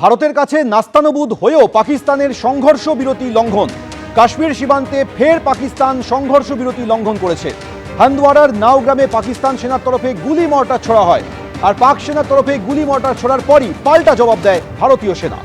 ভারতের কাছে নাস্তানবুদ হয়েও পাকিস্তানের সংঘর্ষ বিরতি লঙ্ঘন। কাশ্মীর সীমান্তে ফের পাকিস্তান সংঘর্ষ বিরতি লঙ্ঘন করেছে। হান্দওয়ারার নাও গ্রামে পাকিস্তান সেনার তরফে গুলি মর্টার ছড়া হয়। আর পাক সেনার তরফে গুলি মর্টার ছোড়ার পরই পাল্টা জবাব দেয় ভারতীয় সেনা।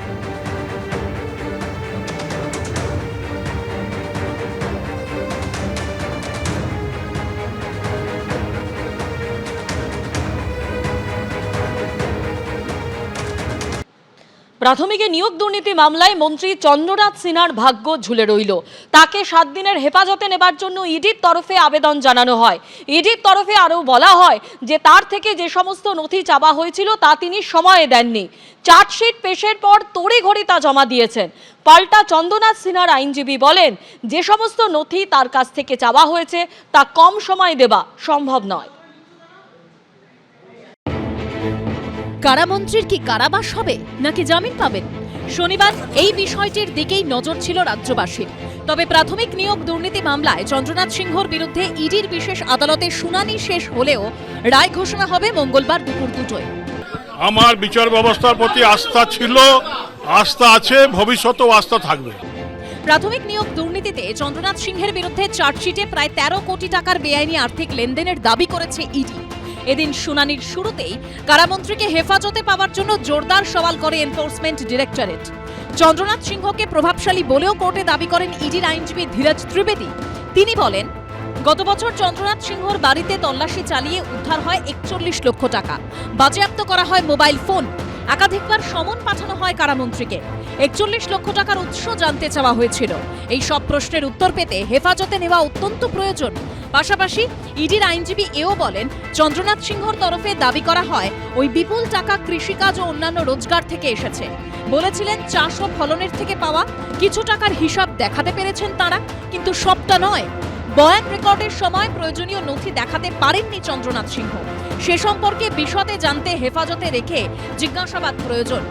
প্রাথমিকে নিয়োগ দুর্নীতি মামলায় মন্ত্রী চন্দ্রনাথ সিনহার ভাগ্য ঝুলে রইল। তাকে সাত দিনের হেফাজতে নেবার জন্য ইডির তরফে আবেদন জানানো হয়। ইডির তরফে আরও বলা হয় যে, তার থেকে যে সমস্ত নথি চাওয়া হয়েছিল, তা তিনি সময়ে দেননি। চার্জশিট পেশের পর তড়িঘড়ি তা জমা দিয়েছেন। পাল্টা চন্দ্রনাথ সিনহার আইনজীবী বলেন, যে সমস্ত নথি তার কাছ থেকে চাওয়া হয়েছে, তা কম সময় দেওয়া সম্ভব নয়। কারামন্ত্রীর কি কারাবাস হবে? নাকি জামিন পাবেন? শনিবার এই বিষয়টির দিকেই নজর ছিল রাজ্যবাসীর। তবে প্রাথমিক নিয়োগ দুর্নীতি মামলায় চন্দ্রনাথ সিংহর বিরুদ্ধে ইডির বিশেষ আদালতে শুনানি শেষ হলেও রায় ঘোষণা হবে মঙ্গলবার দুপুর দুটোয়। আমার বিচার ব্যবস্থার প্রতি আস্থা ছিল আস্থা আছে ভবিষ্যতেও আস্থা থাকবে। প্রাথমিক নিয়োগ দুর্নীতিতে চন্দ্রনাথ সিংহের বিরুদ্ধে চার্জশিটে প্রায় তেরো কোটি টাকার বেআইনি আর্থিক লেনদেনের দাবি করেছে ইডি। এদিন শুনানির শুরুতেই কারামন্ত্রীকে হেফাজতে পাওয়ার জন্য জোরদার সওয়াল করে এনফোর্সমেন্ট ডিরেক্টরেট। চন্দ্রনাথ সিংহকে প্রভাবশালী বলেও কোর্টে দাবি করেন ইডির আইনজীবী ধীরাজ ত্রিবেদী। তিনি বলেন, গত বছর চন্দ্রনাথ সিংহর বাড়িতে তল্লাশি চালিয়ে উদ্ধার হয় একচল্লিশ লক্ষ টাকা। বাজেয়াপ্ত করা হয় মোবাইল ফোন। একাধিকবার সমন পাঠানো হয় কারামন্ত্রীকে। একচল্লিশ লক্ষ টাকার উৎস জানতে চাওয়া হয়েছিল। এই সব প্রশ্নের উত্তর পেতে হেফাজতে নেওয়া অত্যন্ত প্রয়োজন। পাশাপাশি ইডির আইনজীবী এও বলেন, চন্দ্রনাথ সিংহর তরফে দাবি করা হয়, ওই বিপুল টাকা কৃষিকাজ ও অন্যান্য রোজগার থেকে এসেছে। বলেছিলেন, চাষ ও ফলনের থেকে পাওয়া কিছু টাকার হিসাব দেখাতে পেরেছেন তারা, কিন্তু সবটা নয়। বয়ান রেকর্ডের সময় প্রয়োজনীয় নথি দেখাতে পারেননি চন্দ্রনাথ সিংহ। সে সম্পর্কে বিশদে জানতে হেফাজতে রেখে জিজ্ঞাসাবাদ প্রয়োজন।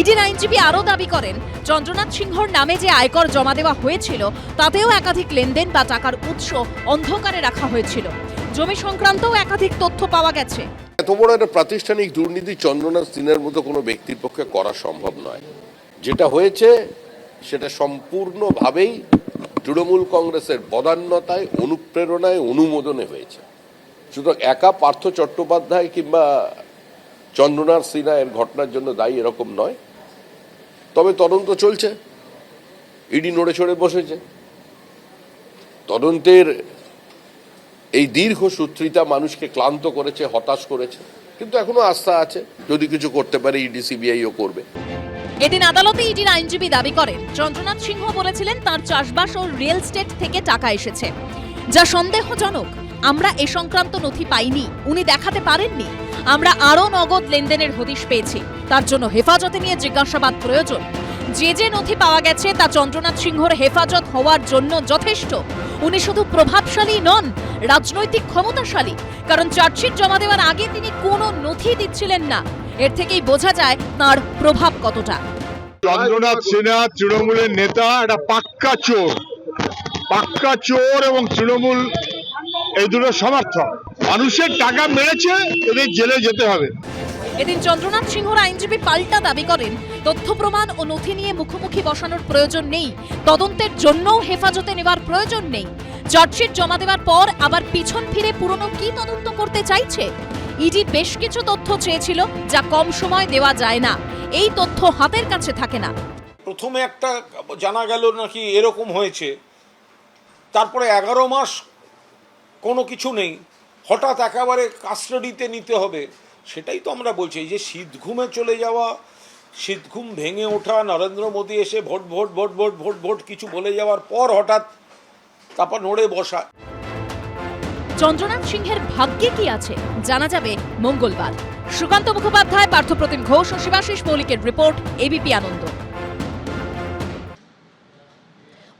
ইডির আইনজীবী আরও দাবি করেন, চন্দ্রনাথ সিংহর নামে যে আয়কর জমা দেওয়া হয়েছিল, তাতেও একাধিক লেনদেন বা টাকার উৎস অন্ধকারে রাখা হয়েছিল। জমি সংক্রান্তও একাধিক তথ্য পাওয়া গেছে। এত বড় একটা প্রাতিষ্ঠানিক দুর্নীতি চন্দ্রনাথ সিনের মতো কোনো ব্যক্তির পক্ষে করা সম্ভব নয়। যেটা হয়েছে, সেটা সম্পূর্ণভাবেই তৃণমূল কংগ্রেসের বদান্যতায়, অনুপ্রেরণায়, অনুমোদনে হয়েছে। সুতরাং একা পার্থ চট্টোপাধ্যায় কিংবা চন্দ্রনাথ সিনহা এর ঘটনার জন্য দায়ী এরকম নয়। তবে তদন্ত চলছে। ইডি নড়ে চড়ে বসেছে। তদন্তের এই দীর্ঘ সূত্রিতা মানুষকে ক্লান্ত করেছে, হতাশ করেছে। কিন্তু এখনও আস্থা আছে, যদি কিছু করতে পারে, ইডি, সিবিআইও করবে। এদিন আদালতে ইডির আইনজীবী দাবি করেন, চন্দ্রনাথ সিংহ বলেছিলেন তার চাষবাস ও রিয়েল স্টেট থেকে টাকা এসেছে, যা সন্দেহজনক। আমরা এ সংক্রান্ত নথি পাইনি, উনি দেখাতে পারেননি। আমরা আরও নগদ লেনদেনের হদিশ পেয়েছি, তার জন্য হেফাজতে নিয়ে জিজ্ঞাসাবাদ প্রয়োজন। যে যে নথি পাওয়া গেছে তা চন্দ্রনাথ সিংহর হেফাজত হওয়ার জন্য যথেষ্ট। উনি শুধু প্রভাবশালী নন, রাজনৈতিক ক্ষমতাশালী, কারণ চার্জশিট জমা দেওয়ার আগে তিনি কোনো নথি দিচ্ছিলেন না। এর থেকেই বোঝা যায় তার প্রভাব কতটা। চন্দ্রনাথ সিনহা তৃণমূলের নেতা, একটা পাক্কা চোর। পাক্কা চোর এবং তৃণমূল এই দুটো সমর্থক। মানুষের টাকা মেরেছে এদের জেলে যেতে হবে। এদিন চন্দ্রনাথ সিংহর আইনজীবী পাল্টা দাবি করেন তথ্য প্রমাণ ও নথি নিয়ে মুখোমুখি বসানোর প্রয়োজন নেই। তদন্তের জন্যও হেফাজতে নেওয়ার প্রয়োজন নেই। চার্জশিট জমা দেওয়ার পর আবার পিছন ফিরে পুরনো কি তদন্ত করতে চাইছে? ইডি বেশ কিছু তথ্য চেয়েছিল যা কম সময় দেওয়া যায় না। এই তথ্য হাতের কাছে থাকে না। প্রথমে একটা জানা গেল নাকি এরকম হয়েছে। তারপরে এগারো মাস কোনো কিছু নেই। হঠাৎ একেবারে কাস্টাডিতে নিতে হবে। সেটাই তো আমরা বলছি যে শীত ঘুমে চলে যাওয়া, শীত ঘুম ভেঙে ওঠা, নরেন্দ্র মোদী এসে vote vote vote vote vote vote কিছু বলে যাওয়ার পর হঠাৎ তারপর নড়ে বসা। চন্দ্রনাথ সিংহের ভাগ্যে কি আছে, জানা যাবে মঙ্গলবার। সুকান্ত মুখোপাধ্যায়, পার্থপ্রতিম ঘোষ ও শিবাশিস মৌলিকের রিপোর্ট এবিপি আনন্দ।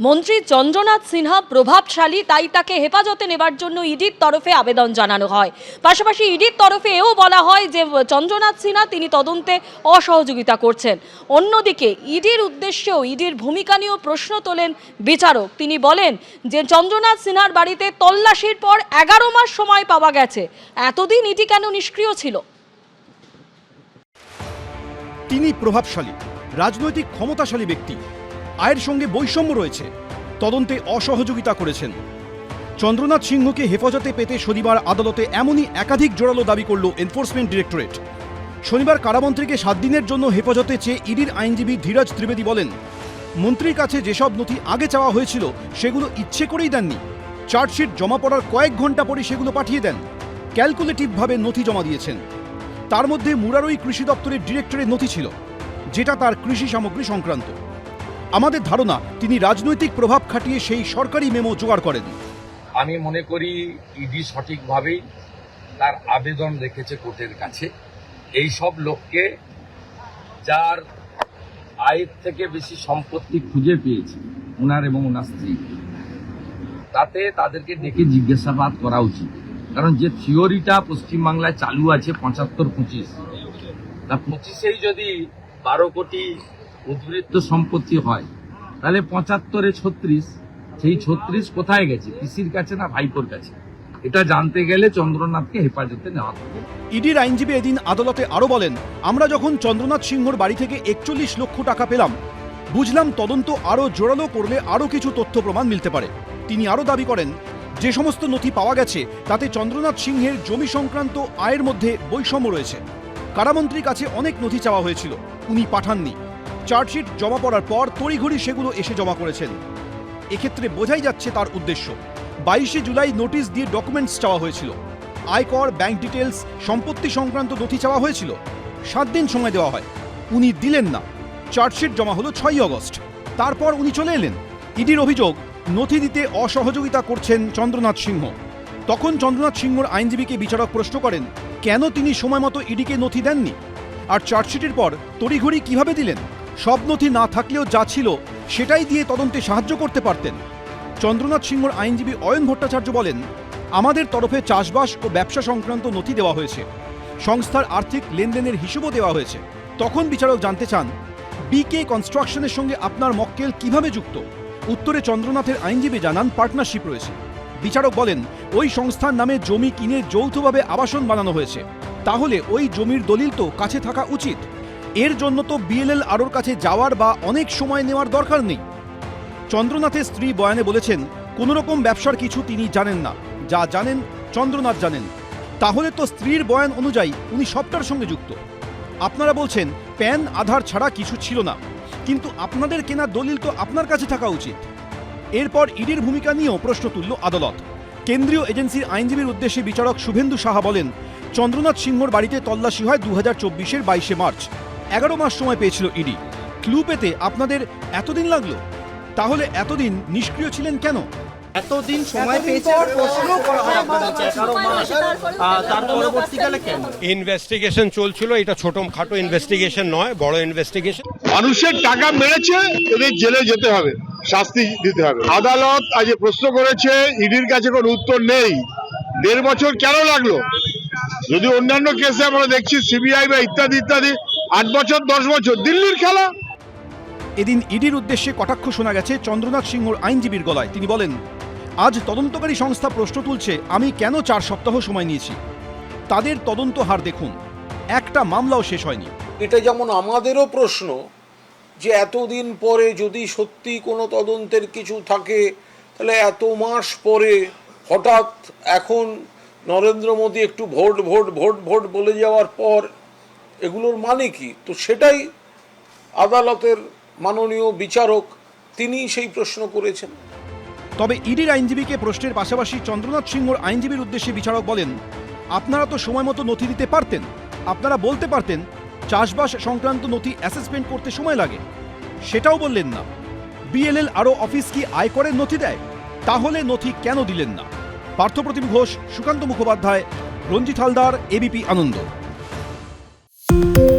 মন্ত্রী চন্দ্রনাথ সিনহা প্রভাবশালী, তাই তাকে হেফাজতে নেবার জন্য ইডির তরফে আবেদন জানানো হয়। পাশাপাশি ইডির তরফে এও বলা হয় যে, চন্দ্রনাথ সিনহা তিনি তদন্তে অসহযোগিতা করছেন। অন্যদিকে, ইডির উদ্দেশ্যেও ইডির ভূমিকা নিয়েও প্রশ্ন তোলেন বিচারক। তিনি বলেন যে, চন্দ্রনাথ সিনহার বাড়িতে তল্লাশির পর এগারো মাস সময় পাওয়া গেছে। এতদিন ইডি কেন নিষ্ক্রিয় ছিল? তিনি প্রভাবশালী, রাজনৈতিক ক্ষমতাশালী ব্যক্তি। আয়ের সঙ্গে বৈষম্য রয়েছে। তদন্তে অসহযোগিতা করেছেন। চন্দ্রনাথ সিংহকে হেফাজতে পেতে শনিবার আদালতে এমনই একাধিক জোরালো দাবি করল এনফোর্সমেন্ট ডিরেক্টরেট। শনিবার কারামন্ত্রীকে সাত দিনের জন্য হেফাজতে চেয়ে ইডির আইনজীবী ধীরাজ ত্রিবেদী বলেন, মন্ত্রীর কাছে যেসব নথি আগে চাওয়া হয়েছিল, সেগুলো ইচ্ছে করেই দেননি। চার্জশিট জমা পড়ার কয়েক ঘণ্টা পরে সেগুলো পাঠিয়ে দেন। ক্যালকুলেটিভভাবে নথি জমা দিয়েছেন। তার মধ্যে মুরারই কৃষি দপ্তরের ডিরেক্টরের নথি ছিল, যেটা তার কৃষি সামগ্রী সংক্রান্ত। আমাদের ধারণা, তিনি রাজনৈতিক প্রভাব খাটিয়ে সেই সরকারি মেমো জোগাড় করেন। আমি মনে করি, ইডি সঠিকভাবেই তার আবেদন রেখেছে কোর্টের কাছে। এই সব লোককে যার আয়ের থেকে বেশি সম্পত্তি খুঁজে পেয়েছে ওনার এবং ওনার স্ত্রী। তাতে তাদেরকে ডেকে জিজ্ঞাসাবাদ করা উচিত। কারণ যে থিওরিটা পশ্চিমবাংলায় চালু আছে, পঁচাত্তর পঁচিশ, তা পঁচিশেই যদি বারো কোটি উদ্বৃত্ত সম্পত্তি হয়। তাহলে পঁচাত্তরে ছত্রিশ, সেই ছত্রিশ কোথায় গেছে? পিসির কাছে না ভাইপোর কাছে? এটা জানতে গেলে চন্দ্রনাথকে হেফাজতে নেওয়া হবে। ইডির আইনজীবী এদিন আদালতে আরও বলেন, আমরা যখন চন্দ্রনাথ সিংহর বাড়ি থেকে একচল্লিশ লক্ষ টাকা পেলাম, বুঝলাম তদন্ত আরও জোরালো করলে আরও কিছু তথ্য প্রমাণ মিলতে পারে। তিনি আরও দাবি করেন, যে সমস্ত নথি পাওয়া গেছে, তাতে চন্দ্রনাথ সিংহের জমি সংক্রান্ত আয়ের মধ্যে বৈষম্য রয়েছে। কারামন্ত্রীর কাছে অনেক নথি চাওয়া হয়েছিল, উনি পাঠাননি। চার্জশিট জমা পড়ার পর তড়িঘড়ি সেগুলো এসে জমা করেছেন। এক্ষেত্রে বোঝাই যাচ্ছে তার উদ্দেশ্য। বাইশে জুলাই নোটিশ দিয়ে ডকুমেন্টস চাওয়া হয়েছিল। আয়কর, ব্যাংক ডিটেলস সম্পত্তি সংক্রান্ত নথি চাওয়া হয়েছিল। সাত দিন সময় দেওয়া হয়। উনি দিলেন না। চার্জশিট জমা হলো ছয়ই অগস্ট। তারপর উনি চলে এলেন। ইডির অভিযোগ, নথি দিতে অসহযোগিতা করছেন চন্দ্রনাথ সিংহ। তখন চন্দ্রনাথ সিংহর আইনজীবীকে বিচারক প্রশ্ন করেন, কেন তিনি সময় মতো ইডিকে নথি দেননি? আর চার্জশিটের পর তড়িঘড়ি কীভাবে দিলেন? সব নথি না থাকলেও যা ছিল সেটাই দিয়ে তদন্তে সাহায্য করতে পারতেন। চন্দ্রনাথ সিংহর আইনজীবী অয়ন ভট্টাচার্য বলেন, আমাদের তরফে চাষবাস ও ব্যবসা সংক্রান্ত নথি দেওয়া হয়েছে। সংস্থার আর্থিক লেনদেনের হিসেবও দেওয়া হয়েছে। তখন বিচারক জানতে চান বিকে কনস্ট্রাকশনের সঙ্গে আপনার মক্কেল কীভাবে যুক্ত? উত্তরে চন্দ্রনাথের আইনজীবী জানান, পার্টনারশিপ রয়েছে। বিচারক বলেন, ওই সংস্থার নামে জমি কিনে যৌথভাবে আবাসন বানানো হয়েছে। তাহলে ওই জমির দলিল তো কাছে থাকা উচিত। এর জন্য তো বিএলএল আরোর কাছে যাওয়ার বা অনেক সময় নেওয়ার দরকার নেই। চন্দ্রনাথের স্ত্রী বয়ানে বলেছেন কোনো রকম ব্যবসার কিছু তিনি জানেন না। যা জানেন, চন্দ্রনাথ জানেন। তাহলে তো স্ত্রীর বয়ান অনুযায়ী উনি সবটার সঙ্গে যুক্ত। আপনারা বলছেন, প্যান, আধার ছাড়া কিছু ছিল না। কিন্তু আপনাদের কেনা দলিল তো আপনার কাছে থাকা উচিত। এরপর ইডির ভূমিকা নিয়েও প্রশ্ন তুলল আদালত। কেন্দ্রীয় এজেন্সির আইনজীবীর উদ্দেশ্যে বিচারক শুভেন্দু সাহা বলেন, চন্দ্রনাথ সিংহর বাড়িতে তল্লাশি হয় দু হাজার চব্বিশের বাইশে মার্চ। এগারো মাস সময় পেয়েছিল ইডি। ক্লু পেতে আপনাদের এতদিন লাগল? তাহলে এতদিন নিষ্ক্রিয় ছিলেন কেন? এতদিন সময় পেয়েছে প্রশ্ন করা হয় আপনাদের এগারো মাস। তার পরবর্তীকালে কেন? ইনভেস্টিগেশন চলছিল এটা ছোট খাটো ইনভেস্টিগেশন নয় বড় ইনভেস্টিগেশন মানুষের টাকা মেরেছে এদের জেলে যেতে হবে শাস্তি দিতে হবে। আদালত আজ প্রশ্ন করেছে ইডির কাছে কোনো উত্তর নেই। দেড় বছর কেন লাগল? যদি অন্যান্য কেসে আমরা দেখছি সিবিআই বা ইত্যাদি ইত্যাদি আট বছর দশ বছর দিল্লির খেলা। এদিন ইডির উদ্দেশ্যে কটাক্ষ শোনা গেছে চন্দ্রনাথ সিংহর আইনজীবীর গলায়। তিনি বলেন আজ তদন্তকারী সংস্থা প্রশ্ন তুলছে আমি কেন চার সপ্তাহ সময় নিয়েছি? তাদের তদন্ত হার দেখুন। একটা মামলাও শেষ হয়নি। এটা যেমন আমাদেরও প্রশ্ন যে এতদিন পরে যদি সত্যি কোনো তদন্তের কিছু থাকে তাহলে এত মাস পরে হঠাৎ এখন নরেন্দ্র মোদী একটু ভোট ভোট ভোট ভোট বলে যাওয়ার পর এগুলোর মানে কি? তো সেটাই আদালতের মাননীয় বিচারক তিনি সেই প্রশ্ন করেছেন। তবে ইডির আইনজীবীকে প্রশ্নের পাশাপাশি চন্দ্রনাথ সিংহর আইনজীবীর উদ্দেশ্যে বিচারক বলেন, আপনারা তো সময় মতো নথি দিতে পারতেন, আপনারা বলতে পারতেন, চাষবাস সংক্রান্ত নথি অ্যাসেসমেন্ট করতে সময় লাগে। সেটাও বললেন না। বিএলএল আরও অফিস কি আয়করের নথি দেয়? তাহলে নথি কেন দিলেন না? Parthapratim Ghosh, Sukanta Mukhopadhyay, Ranjit Haldar ABP Ananda. Thank you.